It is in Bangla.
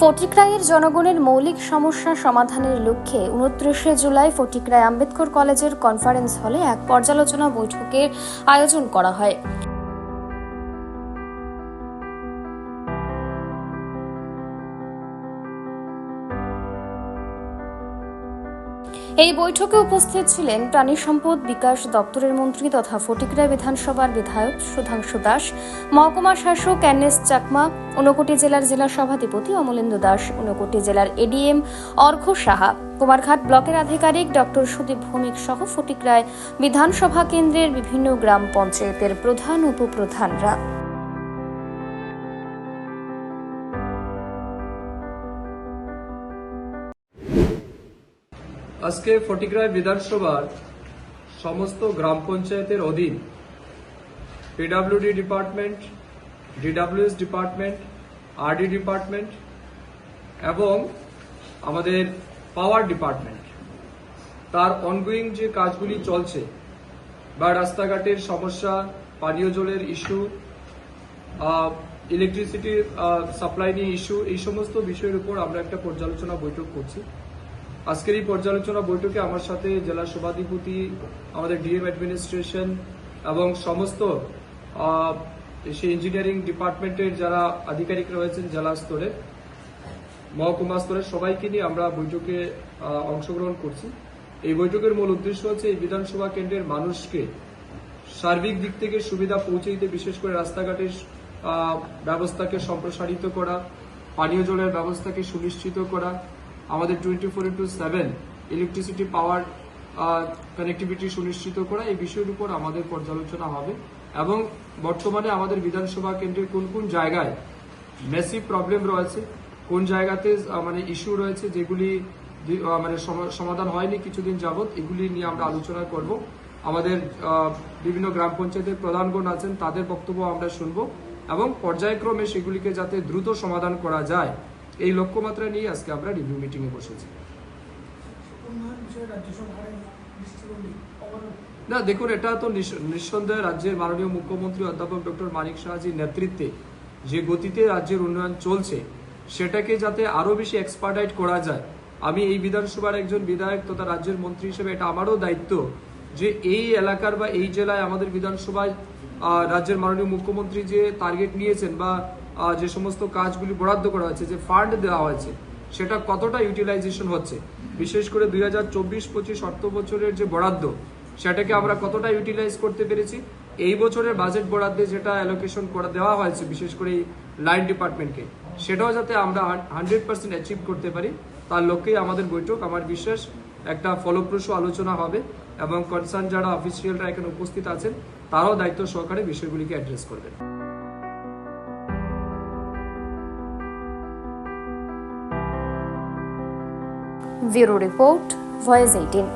ফটিকরাইয়ের জনগণের মৌলিক সমস্যা সমাধানের লক্ষ্যে উনত্রিশে জুলাই ফটিকরাই আম্বেদকর কলেজের কনফারেন্স হলে এক পর্যালোচনা বৈঠকের আয়োজন করা হয়। এই বৈঠকে উপস্থিত ছিলেন প্রাণী সম্পদ বিকাশ দপ্তরের মন্ত্রী তথা ফটিকরাই বিধানসভার বিধায়ক সুধাংশু দাস, মহকুমা শাসক এনএস চাকমা, ঊনকোটি জেলার জেলা সভাধিপতি অমলেন্দু দাস, ঊনকোটি জেলার এডিএম অর্ঘ সাহা, কুমারঘাট ব্লকের আধিকারিক ডক্টর সুদীপ ভৌমিক সহ ফটিকরায় বিধানসভা কেন্দ্রের বিভিন্ন গ্রাম পঞ্চায়েতের প্রধান উপপ্রধানরা। আজকে ফটিকরায় বিধানসভার সমস্ত গ্রাম পঞ্চায়েতের অধীন PWD department DWS department RD department এবং আমাদের পাওয়ার ডিপার্টমেন্ট তার অনগোয়িং যে কাজগুলি চলছে বা রাস্তাঘাটের সমস্যা, পানীয় জলের ইস্যু ইলেকট্রিসিটির সাপ্লাই নিয়ে ইস্যু এই সমস্ত বিষয়ের উপর আমরা একটা পর্যালোচনা বৈঠক করছি। আজকের এই পর্যালোচনা বৈঠকে আমার সাথে জেলা সভাধিপতি, আমাদের ডিএম অ্যাডমিনিস্ট্রেশন এবং সমস্ত সেই ইঞ্জিনিয়ারিং ডিপার্টমেন্টের যারা আধিকারিক রয়েছেন জেলা স্তরে, মহকুমা স্তরে, সবাইকে নিয়ে আমরা বৈঠকে অংশগ্রহণ করছি। এই বৈঠকের মূল উদ্দেশ্য হচ্ছে এই বিধানসভা কেন্দ্রের মানুষকে সার্বিক দিক থেকে সুবিধা পৌঁছে দিতে বিশেষ করে রাস্তাঘাটের ব্যবস্থাকে সম্প্রসারিত করা, পানীয় জলের ব্যবস্থাকে সুনিশ্চিত করা আমাদের twenty four into seven electricity power connectivity সুনিশ্চিত করা এই বিষয়ের উপর আমাদের পর্যালোচনা হবে। এবং বর্তমানে আমাদের বিধানসভা কেন্দ্রের কোন কোন জায়গায় মেসিভ প্রবলেম রয়েছে, কোন জায়গাতে মানে ইস্যু রয়েছে যেগুলি মানে সম- সমাধান হয়নি কিছুদিন যাবৎ, এগুলি নিয়ে আমরা আলোচনা করব। আমাদের বিভিন্ন গ্রাম পঞ্চায়েতের প্রধানগণ আছেন, তাদের বক্তব্য আমরা শুনব এবং পর্যায়ক্রমে সেগুলিকে যাতে দ্রুত সমাধান করা যায়। এই লক্ষ্যমাত্রা নিয়ে আজকে আমরা রিভিউ মিটিংয়ে বসেছি। না, দেখুন, এটা তো নিঃস- নিঃসন্দেহে রাজ্যের মাননীয় মুখ্যমন্ত্রী অধ্যাপক ডক্টর মানিক শাহজির নেতৃত্বে যে গতিতে রাজ্যের উন্নয়ন চলছে, সেটাকে যাতে আরও বেশি এক্সপার্টাইট করা যায়। আমি এই বিধানসভার একজন বিধায়ক তথা রাজ্যের মন্ত্রী হিসেবে এটা আমারও দায়িত্ব যে এই এলাকার বা এই জেলায় আমাদের বিধানসভায় রাজ্যের মাননীয় মুখ্যমন্ত্রী যে টার্গেট নিয়েছেন বা যে সমস্ত কাজগুলি বরাদ্দ করা হয়েছে, যে ফান্ড দেওয়া হয়েছে, সেটা কতটা ইউটিলাইজেশন হচ্ছে? বিশেষ করে দুই হাজার চব্বিশ, পঁচিশ, অর্থ বছরের যে বরাদ্দ, সেটাকে আমরা কতটা ইউটিলাইজ করতে পেরেছি? এই বছরের বাজেট বরাদ্দে যেটা অ্যালোকেশন করে দেওয়া হয়েছে, বিশেষ করে এই লাইন ডিপার্টমেন্টকে সেটাও যাতে আমরা হান্ড্রেড পার্সেন্ট অ্যাচিভ করতে পারি, তার লক্ষ্যেই আমাদের বৈঠক, আমার বিশ্বাস। একটা ফলপ্রসূ আলোচনা হবে এবং কনসার্ন যারা অফিসিয়ালরা এখানে উপস্থিত আছেন, তারাও দায়িত্ব সহকারে বিষয়গুলিকে অ্যাড্রেস করবেন। Bureau report voice eighteen.